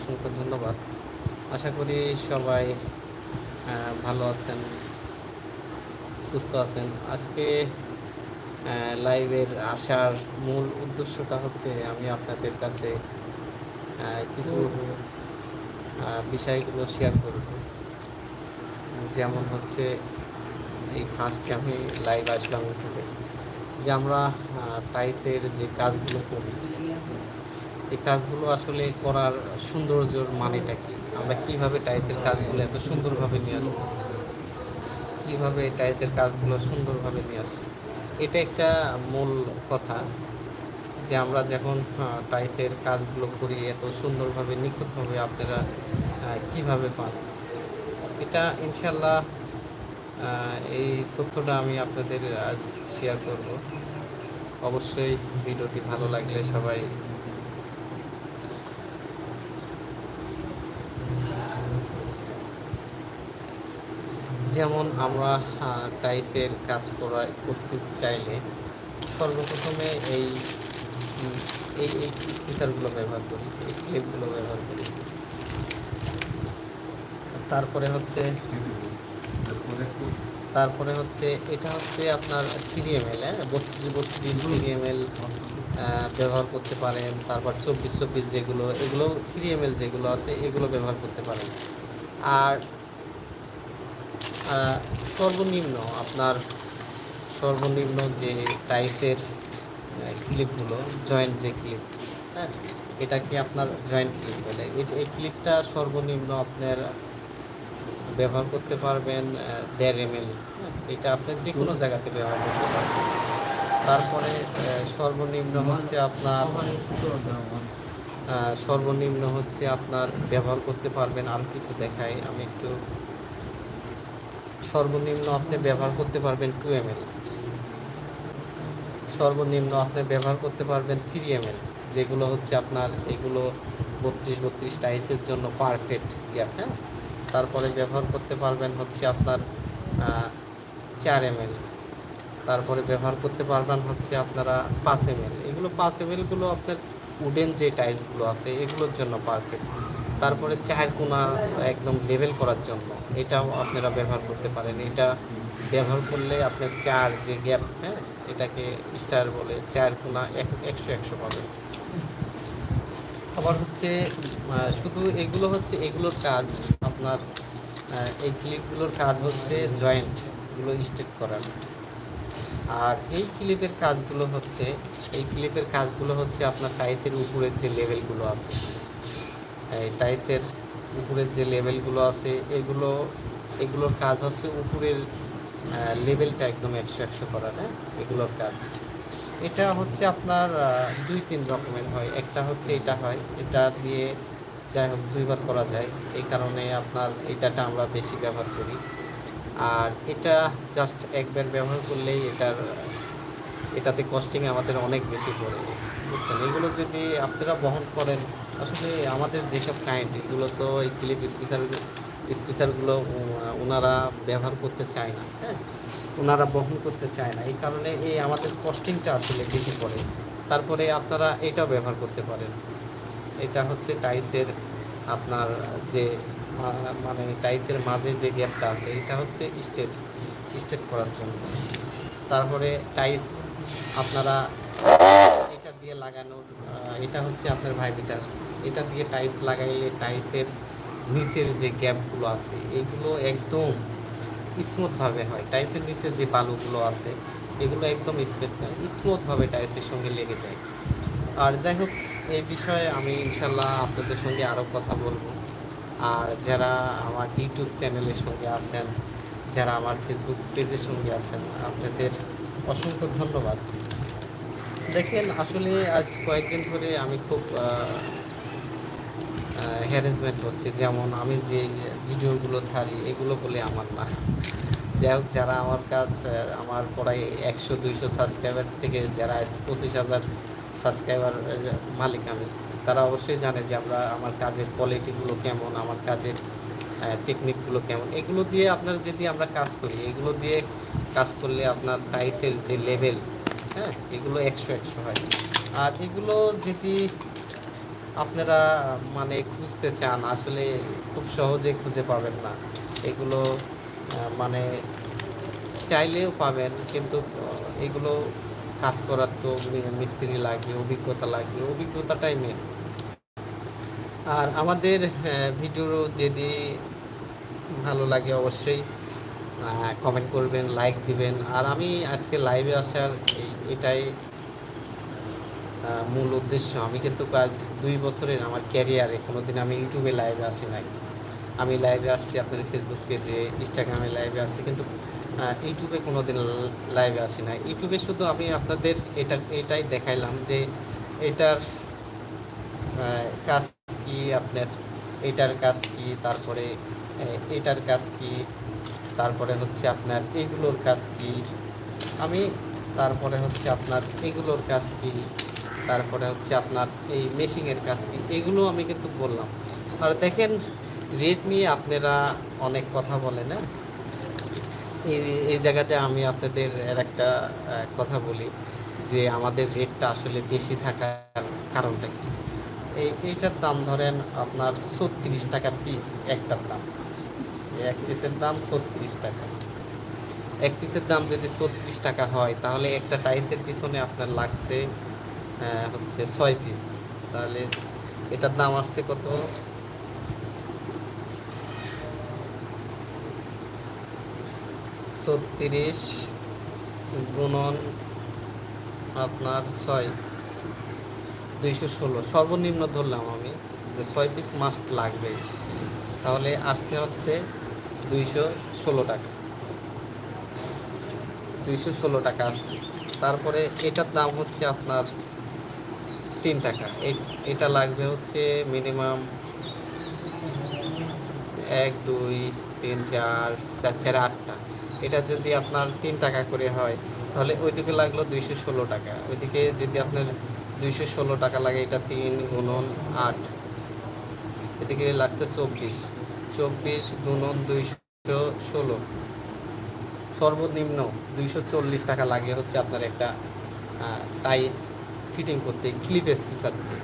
অসংখ্য ধন্যবাদ। আশা করি সবাই ভালো আছেন সুস্থ আছেন। আজকে লাইভের আসার মূল উদ্দেশ্যটা হচ্ছে আমি আপনাদের কাছে কিছু বিষয়গুলো শেয়ার করব। যেমন হচ্ছে এই ফার্স্টে আমি লাইভ আসলাম ইউটিউবে যে আমরা টাইসের যে কাজগুলো করি এই কাজগুলো আসলে করার সৌন্দর্যর মানেটা কি? আমরা কীভাবে টাইসের কাজগুলো এত সুন্দরভাবে নিয়ে আসব? কীভাবে টাইসের কাজগুলো সুন্দরভাবে নিয়ে আসি এটা একটা মূল কথা যে আমরা যখন টাইসের কাজগুলো করি, এত সুন্দরভাবে, নিখুঁতভাবে আপনারা কীভাবে পান? এটা ইনশাল্লাহ এই তথ্যটা আমি আপনাদের আজ শেয়ার করব। অবশ্যই ভিডিওটি ভালো লাগলে সবাই যেমন আমরা টাইসের কাজ করা, করতে চাইলে সর্বপ্রথমে এই এই এই ব্যবহার করি, এই ক্লিপগুলো ব্যবহার করি। তারপরে হচ্ছে তারপরে হচ্ছে এটা হচ্ছে আপনার থ্রি এম এল হ্যাঁ? বত্রিশ বত্রিশ থ্রি এম এল ব্যবহার করতে পারেন। তারপর চব্বিশ চব্বিশ যেগুলো, এগুলো থ্রি এম এল যেগুলো আছে, এগুলো ব্যবহার করতে পারেন। আর সর্বনিম্ন আপনার সর্বনিম্ন যে টাইসের ক্লিপগুলো জয়েন্ট যে ক্লিপ হ্যাঁ এটাকে আপনার জয়েন্ট ক্লিপ বলে? এই ক্লিপটা সর্বনিম্ন আপনার ব্যবহার করতে পারবেন দেড় এম এল এটা আপনি যে কোনো জায়গাতে ব্যবহার করতে পারবেন। তারপরে সর্বনিম্ন হচ্ছে আপনার সর্বনিম্ন হচ্ছে আপনার ব্যবহার করতে পারবেন। আর কিছু দেখাই, আমি একটু সর্বনিম্ন আপনি ব্যবহার করতে পারবেন টু এম সর্বনিম্ন আপনি ব্যবহার করতে পারবেন থ্রি এম যেগুলো হচ্ছে আপনার এগুলো বত্রিশ বত্রিশ টাইসের জন্য পারফেক্ট গ্যাপ হ্যাঁ? তারপরে ব্যবহার করতে পারবেন হচ্ছে আপনার চার এম তারপরে ব্যবহার করতে পারবেন হচ্ছে আপনারা পাঁচ এম এগুলো পাঁচ এম এলগুলো আপনার উডেন যে টাইলসগুলো আছে, এগুলোর জন্য পারফেক্ট তারপরে চায়ের কোনা একদম লেভেল করার জন্য। এটাও আপনারা ব্যবহার করতে পারেন। এটা ব্যবহার করলে আপনার চার যে গ্যাপ হ্যাঁ এটাকে স্টার বলে চার কোনা এক- একশো একশো পাবেন আবার হচ্ছে শুধু এগুলো হচ্ছে এগুলোর কাজ। আপনার এই ক্লিপগুলোর কাজ হচ্ছে জয়েন্টগুলো স্ট্রেট করার আর এই ক্লিপের কাজগুলো হচ্ছে, এই ক্লিপের কাজগুলো হচ্ছে আপনার টাইসের উপরের যে লেভেলগুলো আছে। এই টাইসের উপরের যে লেভেলগুলো আছে, এগুলো, এগুলোর কাজ হচ্ছে উপরের লেভেলটা একদম একশো একশো করার হ্যাঁ? এগুলোর কাজ। এটা হচ্ছে আপনার দুই তিন রকমের হয়। একটা হচ্ছে এটা হয়। এটা দিয়ে যাই হোক দুইবার করা যায়। এই কারণে আপনার এটাটা আমরা বেশি ব্যবহার করি। আর এটা জাস্ট একবার ব্যবহার করলেই এটার, এটাতে কস্টিং আমাদের অনেক বেশি পড়ে। বুঝছেন? এগুলো যদি আপনারা বহন করেন, আসলে আমাদের যেসব কাইন্ড এগুলো তো এই ক্লিপ স্পিসার স্পিসারগুলো ওনারা ব্যবহার করতে চায় না হ্যাঁ? ওনারা বহন করতে চায় না। এই কারণে এই আমাদের কস্টিংটা আসলে বেশি পড়ে। তারপরে আপনারা এটাও ব্যবহার করতে পারেন। এটা হচ্ছে টাইসের আপনার যে মানে টাইসের মাঝে যে গ্যাপটা আছে, এটা হচ্ছে স্টেট স্টেট করার জন্য। তারপরে টাইস আপনারা লাগানোর এটা হচ্ছে আপনার ভাইবিটার এটা দিয়ে টাইস লাগাইলে টাইসের নিচের যে গ্যাপগুলো আছে, এগুলো একদম স্মুথভাবে হয়। টাইসের নিচে যে বালুগুলো আছে, এগুলো একদম স্মুথ স্মুথভাবে টাইসের সঙ্গে লেগে যায়। আর যাই হোক, এই বিষয়ে আমি ইনশাল্লাহ আপনাদের সঙ্গে আরও কথা বলব। আর যারা আমার ইউটিউব চ্যানেলের সঙ্গে আছেন, যারা আমার ফেসবুক পেজের সঙ্গে আছেন, আপনাদের অসংখ্য ধন্যবাদ। দেখেন, আসলে আজ কয়েকদিন ধরে আমি খুব হ্যারাসমেন্ট হচ্ছে। যেমন আমি যে ভিডিওগুলো ছাড়ি, এগুলো বলে আমার না। যাই হোক, যারা আমার কাছ আমার পড়ায় একশো, দুইশো সাবস্ক্রাইবার থেকে যারা পঁচিশ হাজার সাবস্ক্রাইবার মালিক আমি, তারা অবশ্যই জানে যে আমরা, আমার কাজের কোয়ালিটিগুলো কেমন, আমার কাজের টেকনিকগুলো কেমন। এগুলো দিয়ে আপনার যদি আমরা কাজ করি, এগুলো দিয়ে কাজ করলে আপনার টাইসের যে লেভেল হ্যাঁ এগুলো একশো একশো হয়। আর এগুলো যদি আপনারা মানে খুঁজতে চান, আসলে খুব সহজে খুঁজে পাবেন না। এগুলো মানে চাইলেও পাবেন, কিন্তু এগুলো কাজ করার তো মিস্ত্রি লাগবে, অভিজ্ঞতা লাগবে, অভিজ্ঞতাটাই মেন আর আমাদের ভিডিও যদি ভালো লাগে অবশ্যই কমেন্ট করবেন লাইক দিবেন। আর আমি আজকে লাইভে আসার এই- এটাই মূল উদ্দেশ্য। আমি কিন্তু কাজ দুই বছরের আমার ক্যারিয়ারে কোনো দিন আমি ইউটিউবে লাইভে আসি নাই। আমি লাইভে আসছি আপনার ফেসবুক পেজে ইনস্টাগ্রামে লাইভে আসছি, কিন্তু ইউটিউবে কোনো দিন লাইভে আসি না ইউটিউবে শুধু আমি আপনাদের এটা, এটাই দেখাইলাম যে এটার কাজ কি আপনার, এটার কাজ কি, তারপরে এটার কাজ কি, তারপরে হচ্ছে আপনার এগুলোর কাজ কি। আমি তারপরে হচ্ছে আপনার এগুলোর কাজ কি? তারপরে হচ্ছে আপনার এই মেশিংয়ের কাজ কি? এগুলো আমি কিন্তু বললাম। আর দেখেন রেট নিয়ে আপনারা অনেক কথা বলেন হ্যাঁ? এই এই জায়গাতে আমি আপনাদের এর একটা কথা বলি যে আমাদের রেটটা আসলে বেশি থাকার কারণটা কি? এই, এইটার দাম ধরেন আপনার ছত্রিশ টাকা পিস একটার দাম। এক পিসের দাম ছত্রিশ টাকা। এক পিসের দাম যদি ছত্রিশ টাকা হয়, তাহলে একটা টাইসের পিছনে আপনার লাগছে হচ্ছে ছয় পিস। তাহলে এটার দাম আসছে কত? ছত্রিশ গুণন আপনার ছয়, দুইশো ষোলো। সর্বনিম্ন ধরলাম আমি যে ছয় পিস মাস্ট লাগবে। তাহলে আসছে হচ্ছে দুইশো ষোলো টাকা। দুইশো ষোলো টাকা আসছে। তারপরে এটার দাম হচ্ছে আপনার তিন টাকা। এট- লাগবে হচ্ছে মিনিমাম এক, দুই, তিন, চার চার চার, আটটা। এটা যদি আপনার তিন টাকা করে হয়, তাহলে ওইদিকে লাগল দুইশো ষোলো টাকা। ওইদিকে যদি আপনার দুইশো ষোলো টাকা লাগে, এটা তিন গুণন আট। এদিকে লাগছে চব্বিশ। চব্বিশ গুণন দুইশো ষোলো। সর্বনিম্ন দুইশো চল্লিশ টাকা লাগে হচ্ছে আপনার একটা টাইস ফিটিং করতে, ক্লিপ স্পেসার দিয়ে।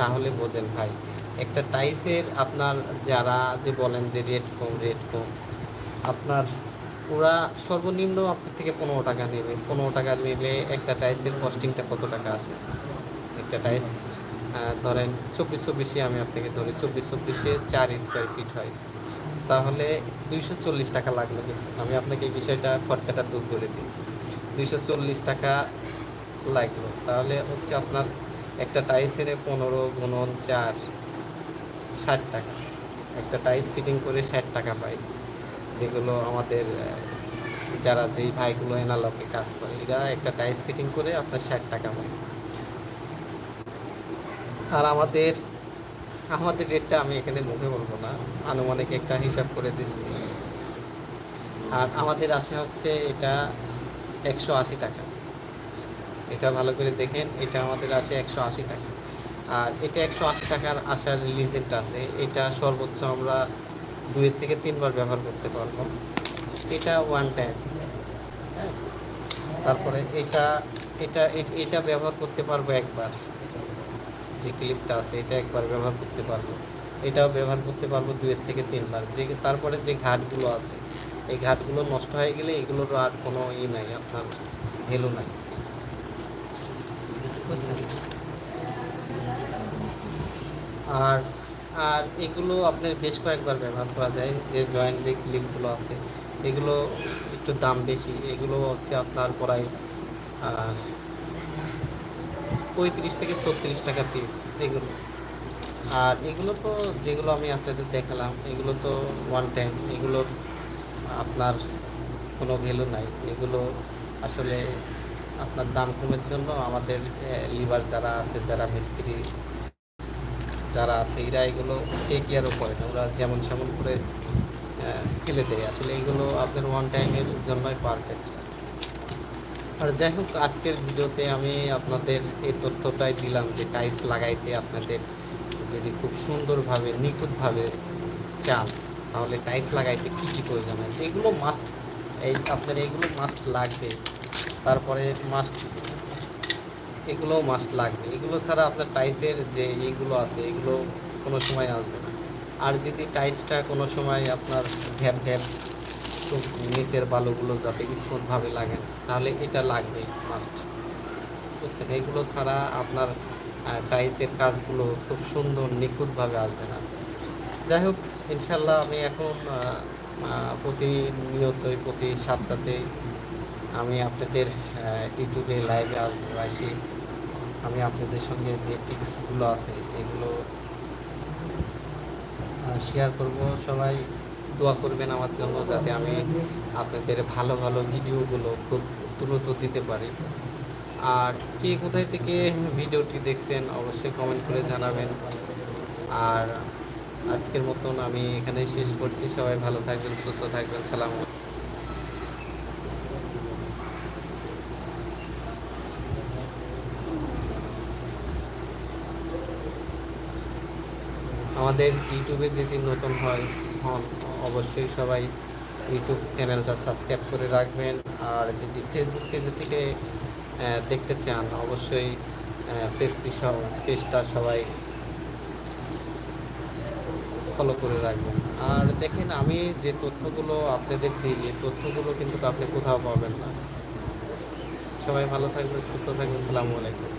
তাহলে বোঝেন ভাই, একটা টাইসের আপনার যারা যে বলেন যে রেট কম রেট কম, আপনার ওরা সর্বনিম্ন আপনার থেকে পনেরো টাকা নেবে। পনেরো টাকা নিলে একটা টাইসের কস্টিংটা কত টাকা আসে? একটা টাইস ধরেন চব্বিশ চব্বিশে আমি আপনাকে ধরি, চব্বিশ চব্বিশে চার স্কোয়ার ফিট হয়। তাহলে দুইশো চল্লিশ টাকা লাগল কিন্তু। আমি আপনাকে এই বিষয়টা খটকাটা দূর করে দিই। দুইশো চল্লিশ টাকা লাগল। তাহলে হচ্ছে আপনার একটা টাইসের পনেরো গুণন চার, ষাট টাকা। একটা টাইস ফিটিং করে ষাট টাকা পাই। যেগুলো আমাদের যারা যেই ভাইগুলো এনালকে কাজ করে, এরা একটা টাইস ফিটিং করে আপনার ষাট টাকা পায়। আর আমাদের আমাদের রেটটা আমি এখানে মুখে বলব না। আনুমানিক একটা হিসাব করে দিচ্ছি। আর আমাদের আসে হচ্ছে এটা একশো আশি টাকা। এটা ভালো করে দেখেন, এটা আমাদের আসে একশো আশি টাকা। আর এটা একশো আশি টাকার আসার লিজেন্ট আছে। এটা সর্বোচ্চ আমরা দুই থেকে তিনবার ব্যবহার করতে পারব। এটা ওয়ান টাইম হ্যাঁ? তারপরে এটা এটা এটা ব্যবহার করতে পারব একবার। যে ক্লিপটা আছে এটা একবার ব্যবহার করতে পারব। এটাও ব্যবহার করতে পারব দুয়ের থেকে তিনবার। যে তারপরে যে ঘাটগুলো আছে এই ঘাটগুলো নষ্ট হয়ে গেলে এগুলোর আর কোনো ই নাই আপনার ভ্যালু নাই। বুঝছেন? আর আর এগুলো আপনার বেশ কয়েকবার ব্যবহার করা যায় যে জয়েন্ট যে ক্লিপগুলো আছে এগুলো একটু দাম বেশি এগুলো হচ্ছে আপনার প্রায় পঁয়ত্রিশ থেকে ছত্রিশ টাকা পিস এগুলো। আর এগুলো তো যেগুলো আমি আপনাদের দেখালাম, এগুলো তো ওয়ান টাইম এগুলোর আপনার কোনো ভ্যালু নাই। এগুলো আসলে আপনার দাম কমের জন্য আমাদের লিভার যারা আছে, যারা মিস্ত্রি, যারা আছে, এরা এগুলো টেক কেয়ারও করে না। ওরা যেমন সেমন করে ফেলে দেয়। আসলে এগুলো আপনার ওয়ান টাইমের জন্যই পারফেক্ট আর যাই হোক, আজকের ভিডিওতে আমি আপনাদের এই তথ্যটাই দিলাম যে টাইলস লাগাইতে আপনাদের যদি খুব সুন্দরভাবে, নিখুঁতভাবে চান, তাহলে টাইলস লাগাইতে কী কী প্রয়োজন আছে? এগুলো মাস্ট এই আপনার এগুলো মাস্ট লাগবে। তারপরে মাস্ট এগুলো মাস্ট লাগবে। এগুলো ছাড়া আপনার টাইসের যে এইগুলো আছে, এগুলো কোনো সময় আসবে না। আর যদি টাইসটা কোনো সময় আপনার ঢ্যাপ ঢ্যাপ নিচের বালুগুলো যাতে স্মুথভাবে লাগে, তাহলে এটা লাগবে মাস্ট বুঝছেন? এগুলো ছাড়া আপনার টাইসের কাজগুলো খুব সুন্দর, নিখুঁতভাবে আসবে না। যাই হোক, ইনশাল্লাহ আমি এখন প্রতিনিয়তই প্রতি সপ্তাহে আমি আপনাদের ইউটিউবে লাইভে আসব, আসি। আমি আপনাদের সঙ্গে যে টিপসগুলো আছে, এগুলো শেয়ার করব। সবাই দোয়া করবেন আমার জন্য যাতে আমি আপনাদের ভালো ভালো ভিডিওগুলো খুব দ্রুত দিতে পারি। আর কে কোথায় থেকে ভিডিওটি দেখছেন অবশ্যই কমেন্ট করে জানাবেন। আর আজকের মতন আমি এখানে শেষ করছি। সবাই ভালো থাকবেন, সুস্থ থাকবেন। সালাম আমাদের ইউটিউবে যেদিন নতুন হয় অবশ্যই সবাই ইউটিউব চ্যানেলটা সাবস্ক্রাইব করে রাখবেন। আর যদি ফেসবুক পেজে থেকে দেখতে চান, অবশ্যই পেজটি সব পেজটা সবাই ফলো করে রাখবেন। আর দেখেন, আমি যে তথ্যগুলো আপনাদের দিই, এই তথ্যগুলো কিন্তু আপনি কোথাও পাবেন না। সবাই ভালো থাকবেন, সুস্থ থাকবেন, সালামু আলাইকুম।